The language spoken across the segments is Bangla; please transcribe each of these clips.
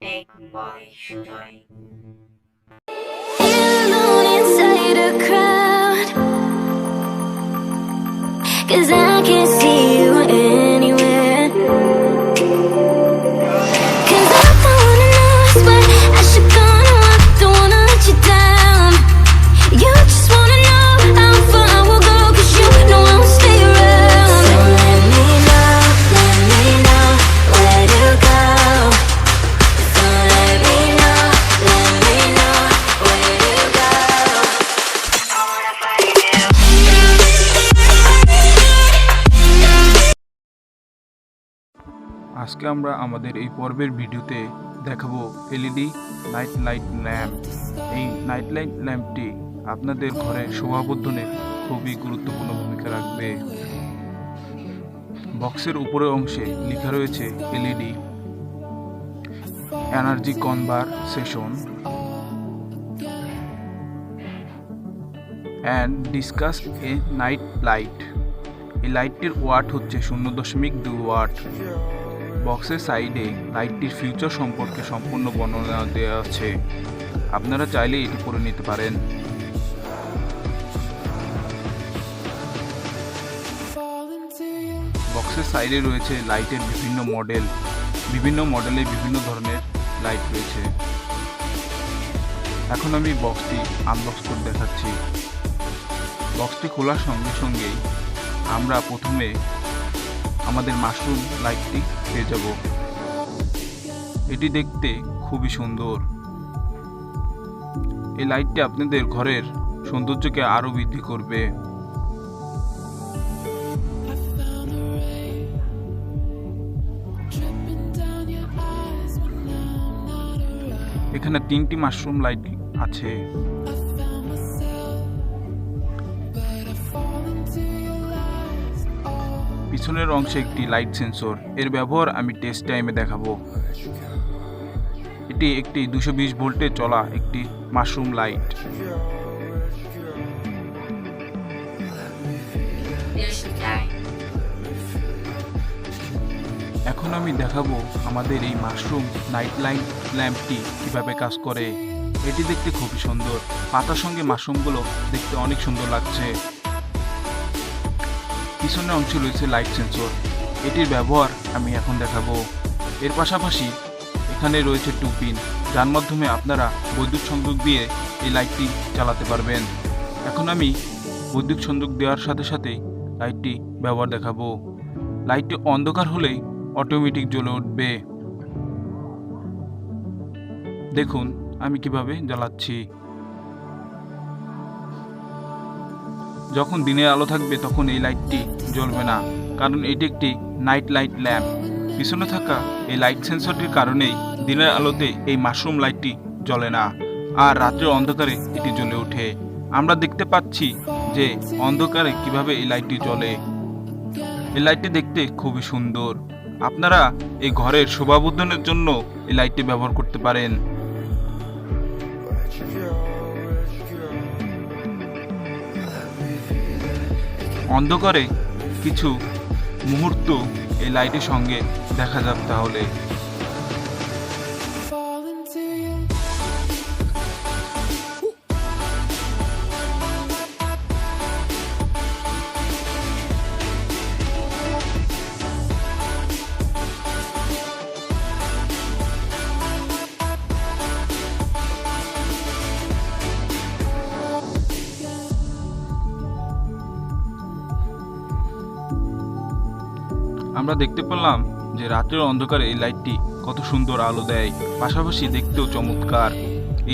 Make my shine. alone inside a crowd. Cause I can't see আজকে আমরা আমাদের এই পর্বের ভিডিওতে দেখাবো এলইডি নাইট লাইট ল্যাম্প। এই নাইট লাইট ল্যাম্পটি আপনাদের ঘরে শোভাবর্ধনে খুবই গুরুত্বপূর্ণ ভূমিকা রাখবে। বক্সের উপরের অংশে লেখা রয়েছে LED energy conversation and discuss a night light. এই লাইটটির ওয়াট হচ্ছে শূন্য দশমিক দুই ওয়াট। বক্সের সাইডে লাইটটির ফিউচার সম্পর্কে সম্পূর্ণ বর্ণনা দেওয়া আছে। আপনারা চাইলে এটি পড়ে নিতে পারেন। বক্সের সাইডে রয়েছে লাইটের বিভিন্ন মডেল বিভিন্ন মডেলে বিভিন্ন ধরনের লাইট রয়েছে। এখন আমি বক্সটি আনবক্স করে দেখাচ্ছি। বক্সটি খোলার সঙ্গে সঙ্গেই আমরা প্রথমে আমাদের মাশরুম লাইটটি পেয়ে যাব। এটি দেখতে খুবই সুন্দর। এই লাইটটি আপনাদের ঘরের সৌন্দর্যকে আরও বৃদ্ধি করবে। এখানে তিনটি মাশরুম লাইট আছে। পিছনের অংশে একটি লাইট সেন্সর এর ব্যবহার আমি টেস্ট টাইমে দেখাবো। এটি একটি দুশো বিশ ভোল্টে চলা একটি মাশরুম লাইট এখন আমি দেখাবো আমাদের এই মাশরুম নাইট লাইট ল্যাম্পটি কীভাবে কাজ করে। এটি দেখতে খুবই সুন্দর। পাতার সঙ্গে মাশরুমগুলো দেখতে অনেক সুন্দর লাগছে। পিছনের অংশে রয়েছে লাইট সেন্সর এটির ব্যবহার আমি এখন দেখাবো। এর পাশাপাশি এখানে রয়েছে টু পিন যার মাধ্যমে আপনারা বৈদ্যুতিক সংযোগ দিয়ে এই লাইটটি চালাতে পারবেন। এখন আমি বৈদ্যুতিক সংযোগ দেওয়ার সাথে সাথে লাইটটি ব্যবহার দেখাবো। লাইটটি অন্ধকার হলেই অটোমেটিক জ্বলে উঠবে। দেখুন, আমি কীভাবে জ্বালাচ্ছি। যখন দিনের আলো থাকবে তখন এই লাইটটি জ্বলবে না, কারণ এটি একটি নাইট লাইট ল্যাম্প পিছনে থাকা এই লাইট সেন্সরটির কারণেই দিনের আলোতে এই মাশরুম লাইটটি জ্বলে না, আর রাত্রের অন্ধকারে এটি জ্বলে ওঠে। আমরা দেখতে পাচ্ছি যে অন্ধকারে কীভাবে এই লাইটটি জ্বলে। এই লাইটটি দেখতে খুবই সুন্দর। আপনারা এই ঘরের শোভাবর্ধনের জন্য এই লাইটটি ব্যবহার করতে পারেন। অন্ধকারে কিছু মুহূর্ত এই লাইটের সঙ্গে দেখা যাক তাহলে। আমরা দেখতে পেলাম যে রাতের অন্ধকারে এই লাইটটি কত সুন্দর আলো দেয়, পাশাপাশি দেখতেও চমৎকার।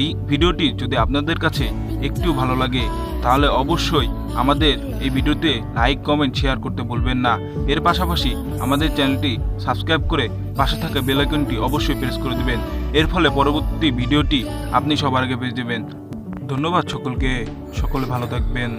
এই ভিডিওটি যদি আপনাদের কাছে একটু ভালো লাগে, তাহলে অবশ্যই আমাদের এই ভিডিওতে লাইক, কমেন্ট, শেয়ার করতে বলবেন না। এর পাশাপাশি আমাদের চ্যানেলটি সাবস্ক্রাইব করে পাশে থাকা বেল আইকনটি অবশ্যই প্রেস করে দেবেন। এর ফলে পরবর্তী ভিডিওটি আপনি সবার আগে পেয়ে যাবেন। ধন্যবাদ সকলকে। সকলে ভালো থাকবেন।